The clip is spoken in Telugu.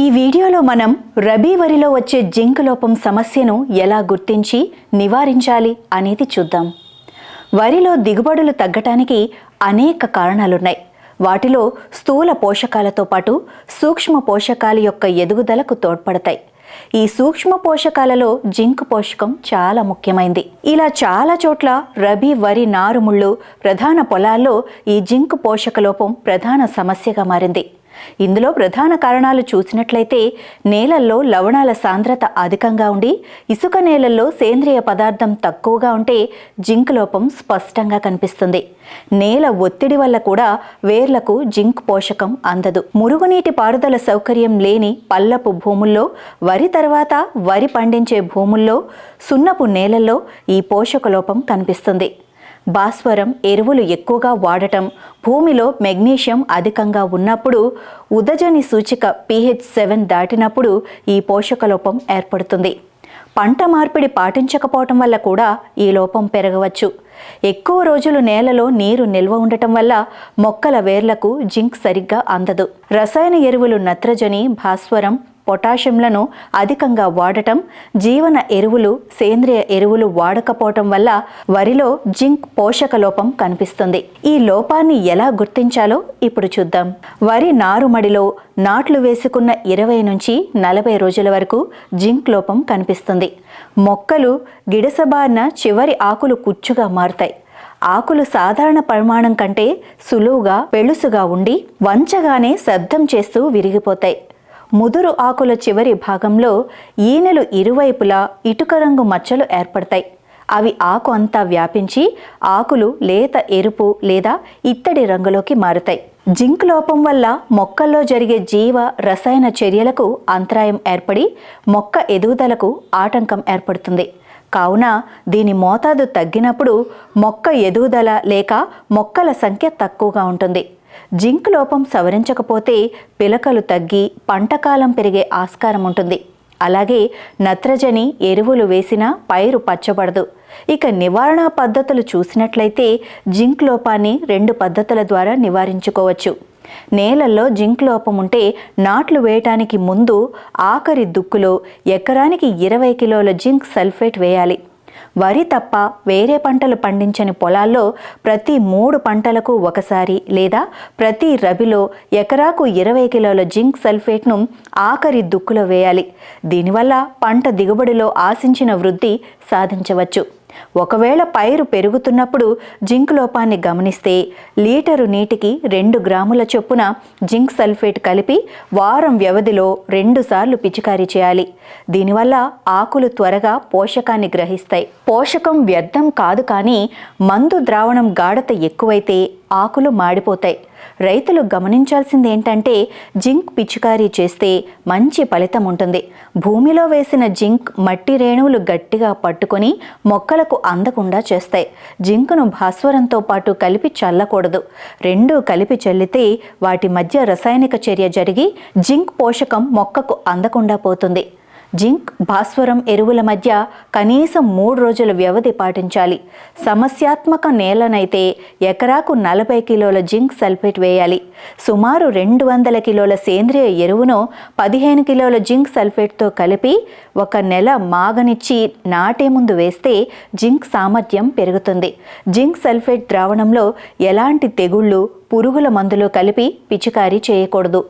ఈ వీడియోలో మనం రబీ వరిలో వచ్చే జింక్ లోపం సమస్యను ఎలా గుర్తించి నివారించాలి అనేది చూద్దాం. వరిలో దిగుబడులు తగ్గటానికి అనేక కారణాలున్నాయి. వాటిలో స్థూల పోషకాలతో పాటు సూక్ష్మ పోషకాల యొక్క ఎదుగుదలకు తోడ్పడతాయి. ఈ సూక్ష్మ పోషకాలలో జింక్ పోషకం చాలా ముఖ్యమైంది. ఇలా చాలా చోట్ల రబీ వరి నారుముళ్ళు ప్రధాన పొలాల్లో ఈ జింక్ పోషక లోపం ప్రధాన సమస్యగా మారింది. ఇందులో ప్రధాన కారణాలు చూసినట్లయితే నేలల్లో లవణాల సాంద్రత అధికంగా ఉండి ఇసుక నేలల్లో సేంద్రియ పదార్థం తక్కువగా ఉంటే జింక్ లోపం స్పష్టంగా కనిపిస్తుంది. నేల ఒత్తిడి వల్ల కూడా వేర్లకు జింక్ పోషకం అందదు. మురుగునీటి పారుదల సౌకర్యం లేని పల్లపు భూముల్లో వరి తర్వాత వరి పండించే భూముల్లో సున్నపు నేలల్లో ఈ పోషక లోపం కనిపిస్తుంది. భాస్వరం ఎరువులు ఎక్కువగా వాడటం భూమిలో మెగ్నీషియం అధికంగా ఉన్నప్పుడు ఉదజని సూచిక పీహెచ్ సెవెన్ దాటినప్పుడు ఈ పోషక లోపం ఏర్పడుతుంది. పంట మార్పిడి పాటించకపోవటం వల్ల కూడా ఈ లోపం పెరగవచ్చు. ఎక్కువ రోజులు నేలలో నీరు నిల్వ ఉండటం వల్ల మొక్కల వేర్లకు జింక్ సరిగ్గా అందదు. రసాయన ఎరువులు నత్రజని భాస్వరం పొటాషియంలను అధికంగా వాడటం జీవన ఎరువులు సేంద్రియ ఎరువులు వాడకపోవటం వల్ల వరిలో జింక్ పోషక లోపం కనిపిస్తుంది. ఈ లోపాన్ని ఎలా గుర్తించాలో ఇప్పుడు చూద్దాం. వరి నారుమడిలో నాట్లు వేసుకున్న ఇరవై నుంచి నలభై రోజుల వరకు జింక్ లోపం కనిపిస్తుంది. మొక్కలు గిడసబారిన చివరి ఆకులు కుచ్చుగా మారుతాయి. ఆకులు సాధారణ పరిమాణం కంటే సులువుగా పెళుసుగా ఉండి వంచగానే శబ్దం చేస్తూ విరిగిపోతాయి. ముదురు ఆకుల చివరి భాగంలో ఈనెలు ఇరువైపులా ఇటుక రంగు మచ్చలు ఏర్పడతాయి. అవి ఆకు అంతా వ్యాపించి ఆకులు లేత ఎరుపు లేదా ఇత్తడి రంగులోకి మారుతాయి. జింక్ లోపం వల్ల మొక్కల్లో జరిగే జీవ రసాయన చర్యలకు అంతరాయం ఏర్పడి మొక్క ఎదుగుదలకు ఆటంకం ఏర్పడుతుంది. కావున దీని మోతాదు తగ్గినప్పుడు మొక్క ఎదుగుదల లేక మొక్కల సంఖ్య తక్కువగా ఉంటుంది. జింక్ లోపం సవరించకపోతే పిలకలు తగ్గి పంటకాలం పెరిగే ఆస్కారం ఉంటుంది. అలాగే నత్రజని ఎరువులు వేసినా పైరు పచ్చబడదు. ఇక నివారణ పద్ధతులు చూసినట్లయితే జింక్ లోపాన్ని రెండు పద్ధతుల ద్వారా నివారించుకోవచ్చు. నేలల్లో జింక్ లోపం ఉంటే నాట్లు వేయటానికి ముందు ఆఖరి దుక్కులో ఎకరానికి ఇరవై కిలోల జింక్ సల్ఫేట్ వేయాలి. వరి తప్ప వేరే పంటలు పండించని పొలాల్లో ప్రతి మూడు పంటలకు ఒకసారి లేదా ప్రతి రబిలో ఎకరాకు ఇరవై కిలోల జింక్ సల్ఫేట్ను ఆఖరి దుక్కులో వేయాలి. దీనివల్ల పంట దిగుబడిలో ఆశించిన వృద్ధి సాధించవచ్చు. ఒకవేళ పైరు పెరుగుతున్నప్పుడు జింక్ లోపాన్ని గమనిస్తే లీటరు నీటికి రెండు గ్రాముల చొప్పున జింక్ సల్ఫేట్ కలిపి వారం వ్యవధిలో రెండుసార్లు పిచికారీ చేయాలి. దీనివల్ల ఆకులు త్వరగా పోషకాన్ని గ్రహిస్తాయి. పోషకం వ్యర్థం కాదు కానీ మందు ద్రావణం గాఢత ఎక్కువైతే ఆకులు మాడిపోతాయి. రైతులు గమనించాల్సింది ఏంటంటే జింక్ పిచికారీ చేస్తే మంచి ఫలితం ఉంటుంది. భూమిలో వేసిన జింక్ మట్టి రేణువులు గట్టిగా పట్టుకొని మొక్కలకు అందకుండా చేస్తాయి. జింక్ను భాస్వరంతో పాటు కలిపి చల్లకూడదు. రెండు కలిపి చల్లితే వాటి మధ్య రసాయనిక చర్య జరిగి జింక్ పోషకం మొక్కకు అందకుండా పోతుంది. జింక్ భాస్వరం ఎరువుల మధ్య కనీసం మూడు రోజుల వ్యవధి పాటించాలి. సమస్యాత్మక నేలనైతే ఎకరాకు నలభై కిలోల జింక్ సల్ఫేట్ వేయాలి. సుమారు రెండు వందల కిలోల సేంద్రియ ఎరువును పదిహేను కిలోల జింక్ సల్ఫేట్తో కలిపి ఒక నెల మాగనిచ్చి నాటే ముందు వేస్తే జింక్ సామర్థ్యం పెరుగుతుంది. జింక్ సల్ఫేట్ ద్రావణంలో ఎలాంటి తెగుళ్ళు పురుగుల మందులు కలిపి పిచికారీ చేయకూడదు.